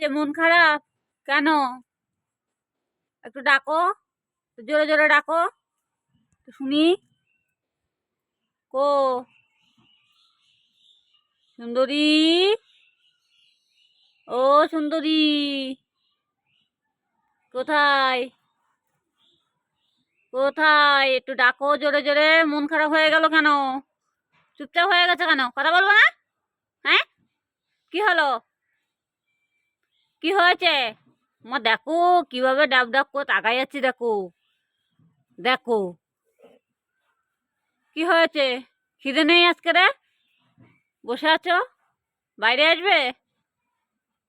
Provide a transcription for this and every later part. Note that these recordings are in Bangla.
যে মন খারাপ? কেন? একটু ডাকো। জোরে জোরে ডাকো। শুনি। কো? সুন্দরী? ও সুন্দরী। কোথায়? কোথায়? একটু ডাকো জোরে জোরে। মন খারাপ হয়ে গেল কেন? চুপচাপ হয়ে গেছে কেন? কথা বলব না? হ্যাঁ? কি হলো? কি হয়েছে? মা, দেখো, কীভাবে ডাব ডাব করে তাকাই যাচ্ছি দেখো। দেখো। কি হয়েছে? খিদে নেই আজকে রে? বসে আছো? বাইরে আসবে?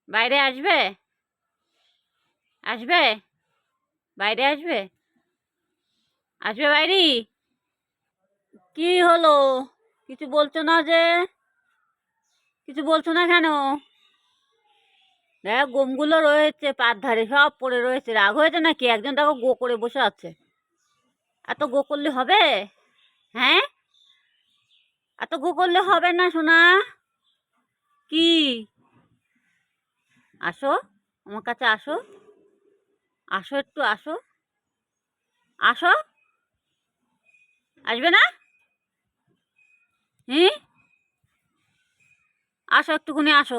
বাইরে আসবে? আসবে? বাইরে আসবে? আসবে বাইরে? কি হলো? কিছু বলছো না যে? কিছু বলছো না কেন? দেখ, গমগুলো রয়েছে পার ধারে, সব পড়ে রয়েছে। রাগ হয়েছে নাকি? একজন দেখো গো করে বসে আছে। এত গো করলে হবে? হ্যাঁ? এত গো করলে হবে না শোনা কি? আসো, আমার কাছে আসো। আসো একটু, আসো। আসো? আসবে না? হুম? আসো, একটুখানি আসো।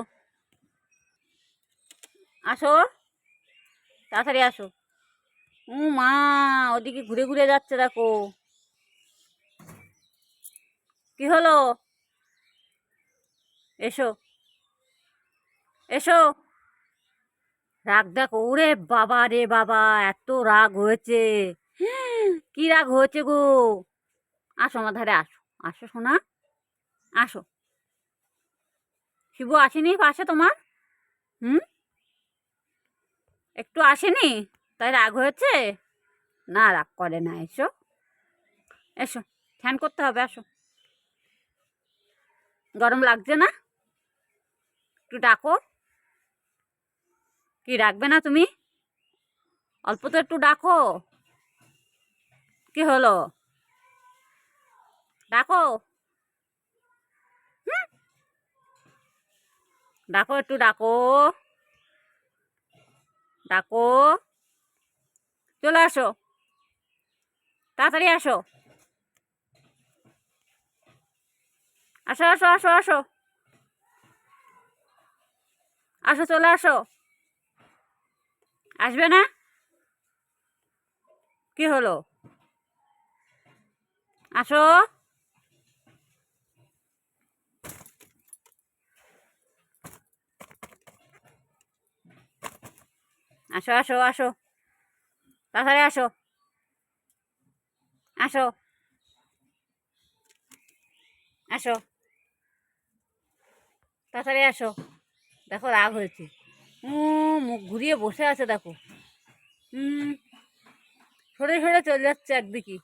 আসো। তাড়াতাড়ি আসো। ও মা, ওদিকে ঘুরে ঘুরে যাচ্ছে দেখো। কি হলো? এসো। এসো। রাগ দেখো, ওরে বাবা রে বাবা, এত রাগ হয়েছে। কি রাগ হয়েছে গো? আসো আমার ধারে, আসো। আসো শোনা আসো। শিবু আসেনি পাশে তোমার? হুম? একটু আসেনি? তাই রাগ হয়েছে? না, রাগ করে না, এসো। এসো ফ্যান করতে হবে, আসো। গরম লাগছে না? একটু ডাকো। কি রাখবে না তুমি? অল্প তো একটু ডাকো। কি হলো? ডাকো? ডাকো, একটু ডাকো। ডাকো চলে আসো। তাড়াতাড়ি আসো। আসো আসো আসো আসো। আসো, চলে আসো। আসবে না? কি হলো? আসো। আসো আসো আসো। তাড়াতাড়ি আসো। আসো। আসো। তাড়াতাড়ি আসো। দেখো রাগ হয়েছে। মুখ ঘুরিয়ে বসে আছে, দেখো। হুম সরে সরে চলে যাচ্ছে একদিকে।